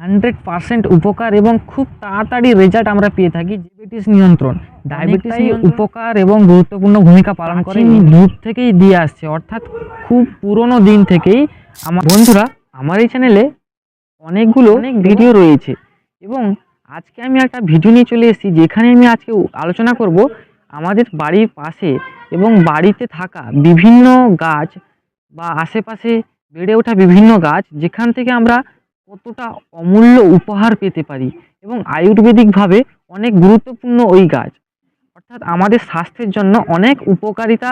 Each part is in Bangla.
হান্ড্রেড পার্সেন্ট উপকার এবং খুব তাড়াতাড়ি রেজাল্ট আমরা পেয়ে থাকি ডায়াবেটিস নিয়ন্ত্রণ। ডায়াবেটিস উপকার এবং গুরুত্বপূর্ণ ভূমিকা পালন করে যুগ থেকেই দিয়ে আসছে। অর্থাৎ খুব পুরনো দিন থেকেই আমার বন্ধুরা আমার এই চ্যানেলে অনেকগুলো অনেক ভিডিও রয়েছে। এবং আজকে আমি একটা ভিডিও নিয়ে চলে এসেছি যেখানে আমি আজকে আলোচনা করব আমাদের বাড়ির পাশে এবং বাড়িতে থাকা বিভিন্ন গাছ বা আশেপাশে বেড়ে ওঠা বিভিন্ন গাছ যেখান থেকে আমরা কতটা অমূল্য উপহার পেতে পারি এবং আয়ুর্বেদিকভাবে অনেক গুরুত্বপূর্ণ ওই গাছ। অর্থাৎ আমাদের স্বাস্থ্যের জন্য অনেক উপকারিতা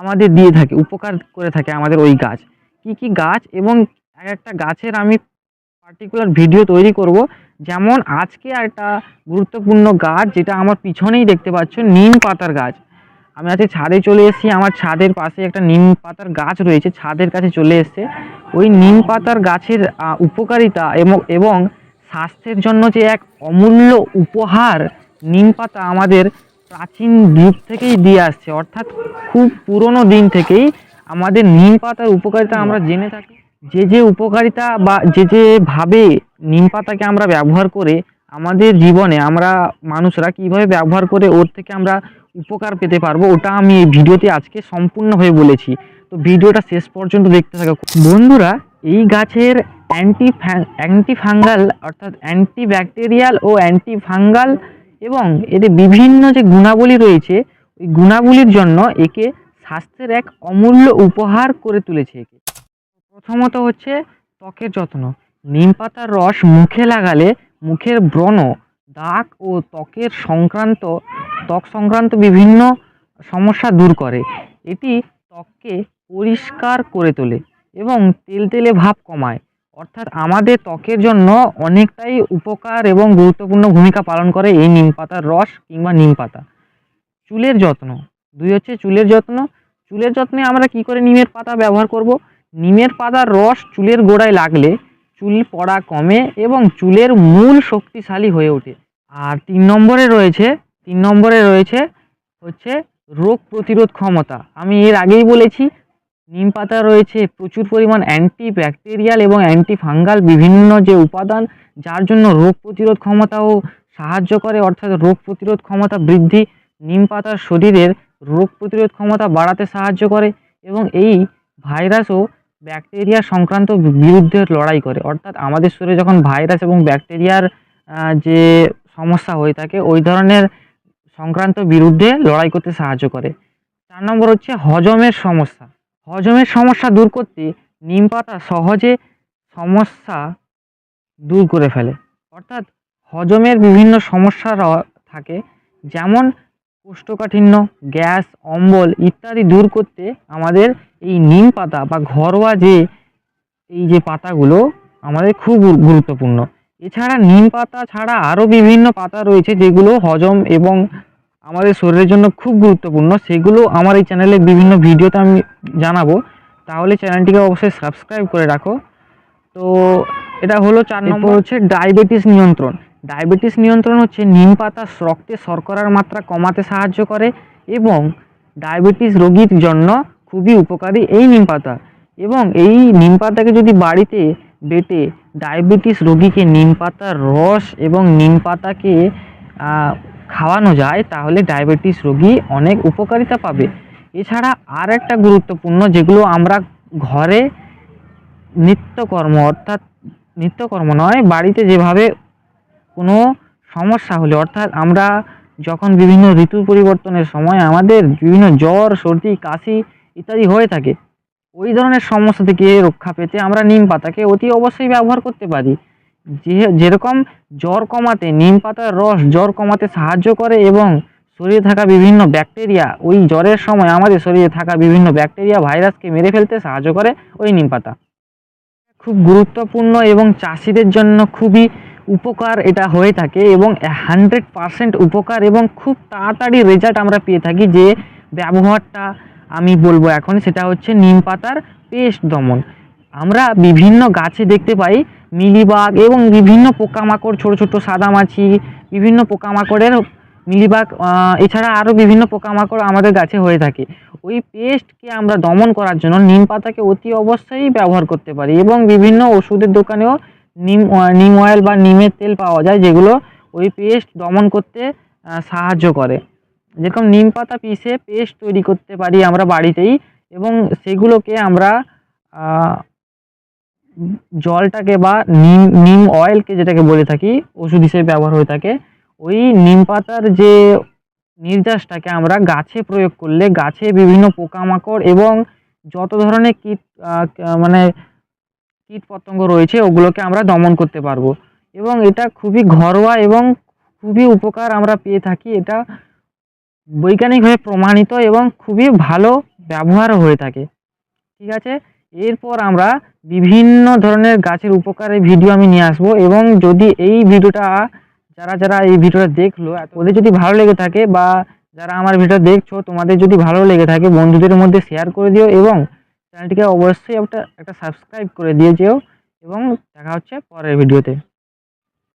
আমাদের দিয়ে থাকে, উপকার করে থাকে আমাদের ওই গাছ। কি কি গাছ এবং এক একটা গাছের আমি পার্টিকুলার ভিডিও তৈরি করব, যেমন আজকে একটা গুরুত্বপূর্ণ গাছ যেটা আমার পিছনেই দেখতে পাচ্ছ, নিম পাতার গাছ। আমি আজকে ছাদে চলে এসেছি। আমার ছাদের পাশে একটা নিম পাতার গাছ রয়েছে, ছাদের কাছে চলে এসেছে। ওই নিম পাতার গাছের উপকারিতা এবং এবং স্বাস্থ্যের জন্য যে এক অমূল্য উপহার নিম পাতা আমাদের প্রাচীন যুগ থেকেই দিয়ে আসছে। অর্থাৎ খুব পুরনো দিন থেকেই আমাদের নিম পাতার উপকারিতা আমরা জেনে থাকি। যে যে উপকারিতা বা যে যে ভাবে নিম পাতাকে আমরা ব্যবহার করে আমাদের জীবনে আমরা মানুষরা কীভাবে ব্যবহার করে ওর থেকে আমরা উপকার পেতে পারব, ওটা আমি এই ভিডিওতে আজকে সম্পূর্ণভাবে বলেছি। তো ভিডিওটা শেষ পর্যন্ত দেখতে থাকো। বন্ধুরা, এই গাছের অ্যান্টি অ্যান্টি ফাঙ্গাল অর্থাৎ অ্যান্টি ব্যাকটেরিয়াল ও অ্যান্টি ফাঙ্গাল এবং এতে বিভিন্ন যে গুণাবলী রয়েছে, ওই গুণাবলীর জন্য একে স্বাস্থ্যের এক অমূল্য উপহার করে তুলেছে একে। প্রথমত হচ্ছে ত্বকের যত্ন। নিম পাতার রস মুখে লাগালে মুখের ব্রণ, দাগ ও ত্বকের সংক্রান্ত ত্বক সংক্রান্ত বিভিন্ন সমস্যা দূর করে। এটি ত্বককে পরিষ্কার করে তোলে এবং তেলতেলে ভাব কমায়। অর্থাৎ আমাদের ত্বকের জন্য অনেকটাই উপকার এবং গুরুত্বপূর্ণ ভূমিকা পালন করে এই নিম পাতার রস কিংবা নিম পাতা। চুলের যত্ন। দুই হচ্ছে চুলের যত্ন। চুলের যত্নে আমরা কি করে নিমের পাতা ব্যবহার করব? নিমের পাতার রস চুলের গোড়ায় লাগলে চুল পড়া কমে এবং চুলের মূল শক্তিশালী হয়ে ওঠে। আর তিন নম্বরে রয়েছে তিন নম্বরে রয়েছে, হচ্ছে রোগ প্রতিরোধ ক্ষমতা। আমি এর আগেই বলেছি, নিম পাতা রয়েছে, প্রচুর পরিমাণ অ্যান্টি ব্যাকটেরিয়াল এবং অ্যান্টি ফাঙ্গাল বিভিন্ন যে উপাদান, যার জন্য রোগ প্রতিরোধ ক্ষমতাও সাহায্য করে, অর্থাৎ রোগ প্রতিরোধ ক্ষমতা বৃদ্ধি নিম পাতার শরীরের রোগ প্রতিরোধ ক্ষমতা বাড়াতে সাহায্য করে এবং এই ভাইরাসও ব্যাকটেরিয়া সংক্রান্ত বিরুদ্ধে লড়াই করে। অর্থাৎ আমাদের শরীরে যখন ভাইরাস এবং ব্যাকটেরিয়ার যে সমস্যা হয়ে থাকে, ওই ধরনের সংক্রান্ত বিরুদ্ধে লড়াই করতে সাহায্য করে। চার নম্বর হচ্ছে হজমের সমস্যা। হজমের সমস্যা দূর করতে নিম পাতা সহজে সমস্যা দূর করে ফেলে। অর্থাৎ হজমের বিভিন্ন সমস্যা থাকে, যেমন কোষ্ঠকাঠিন্য, গ্যাস, অম্বল ইত্যাদি দূর করতে আমাদের এই নিম পাতা বা ঘরোয়া যে, এই যে পাতাগুলো আমাদের খুব গুরুত্বপূর্ণ। এছাড়া নিম পাতা ছাড়া আরও বিভিন্ন পাতা রয়েছে যেগুলো হজম এবং আমাদের শরীরের জন্য খুব গুরুত্বপূর্ণ। সেগুলো আমার এই চ্যানেলে বিভিন্ন ভিডিওতে আমি জানাব। তাহলে চ্যানেলটিকে অবশ্যই সাবস্ক্রাইব করে রাখো। তো এটা হলো চার নম্বর হচ্ছে ডায়াবেটিস নিয়ন্ত্রণ। ডায়াবেটিস নিয়ন্ত্রণ হচ্ছে নিম পাতা রক্তে শর্করার মাত্রা কমাতে সাহায্য করে এবং ডায়াবেটিস রোগীর জন্য খুবই উপকারী এই নিম পাতা। এবং এই নিম পাতাকে যদি বাড়িতে বেটে ডায়াবেটিস রোগীকে নিম পাতার রস এবং নিম পাতাকে খাওয়ানো যায়, তাহলে ডায়াবেটিস রোগী অনেক উপকারিতা পাবে। এছাড়া আর একটা গুরুত্বপূর্ণ, যেগুলো আমরা ঘরে নিত্যকর্ম, অর্থাৎ নিত্যকর্ম নয়, বাড়িতে যেভাবে কোনো সমস্যা হলে, অর্থাৎ আমরা যখন বিভিন্ন ঋতু পরিবর্তনের সময় আমাদের বিভিন্ন জ্বর, সর্দি, কাশি ইত্যাদি হয়ে থাকে ওই ধরনের সমস্যা থেকে রক্ষা পেতে আমরা নিম পাতাকে অতি অবশ্যই ব্যবহার করতে পারি। যে, যেরকম জ্বর কমাতে, নিম পাতার রস জ্বর কমাতে সাহায্য করে এবং শরীরে থাকা বিভিন্ন ব্যাকটেরিয়া, ওই জ্বরের সময় আমাদের শরীরে থাকা বিভিন্ন ব্যাকটেরিয়া ভাইরাসকে মেরে ফেলতে সাহায্য করে ওই নিম পাতা। খুব গুরুত্বপূর্ণ এবং চাষিদের জন্য খুবই উপকার এটা হয়ে থাকে এবং হান্ড্রেড পারসেন্ট উপকার এবং খুব তাড়াতাড়ি রেজাল্ট আমরা পেয়ে থাকি যে ব্যবহারটা আমি বলব এখন সেটা হচ্ছে নিম পাতার পেস্ট দমন। আমরা বিভিন্ন গাছে দেখতে পাই মিলিবাগ এবং বিভিন্ন পোকামাকড়, ছোট ছোট সাদামাছি, বিভিন্ন পোকামাকড়ের মিলিবাগ এছাড়া আরও বিভিন্ন পোকামাকড় আমাদের গাছে হয়ে থাকে। ওই পেস্টকে আমরা দমন করার জন্য নিম পাতাকে অতি অবশ্যই ব্যবহার করতে পারি এবং বিভিন্ন ওষুধের দোকানেও নিম নিম অয়েল বা নিমের তেল পাওয়া যায় যেগুলো ওই পেস্ট দমন করতে সাহায্য করে। যেরকম নিম পাতা পিষে পেস্ট তৈরি করতে পারি আমরা বাড়িতেই এবং সেগুলোকে আমরা জলটাকে বা নিম নিম অয়েলকে যেটাকে বলে থাকি, ওষুধ হিসেবে ব্যবহার হয়ে থাকে, ওই নিম পাতার যে নির্যাসটাকে আমরা গাছে প্রয়োগ করলে গাছে বিভিন্ন পোকামাকড় এবং যত ধরনের কীট মানে কীট পতঙ্গ রয়েছে ওগুলোকে আমরা দমন করতে পারব। এবং এটা খুবই ঘরোয়া এবং খুবই উপকার আমরা পেয়ে থাকি। এটা বৈজ্ঞানিকভাবে প্রমাণিত এবং খুবই ভালো ব্যবহারও হয়ে থাকে। ঠিক আছে? এরপর আমরা বিভিন্ন ধরনের গাছের উপকারের ভিডিও আমি নিয়ে আসব এবং যদি এই ভিডিওটা যারা যারা এই ভিডিওটা দেখল, ওদের যদি ভালো লেগে থাকে বা যারা আমার ভিডিও দেখছ, তোমাদের যদি ভালো লেগে থাকে, বন্ধুদের মধ্যে শেয়ার করে দিও এবং চ্যানেলটিকে অবশ্যই একটা একটা সাবস্ক্রাইব করে দিয়ে যেও এবং দেখা হচ্ছে পরের ভিডিওতে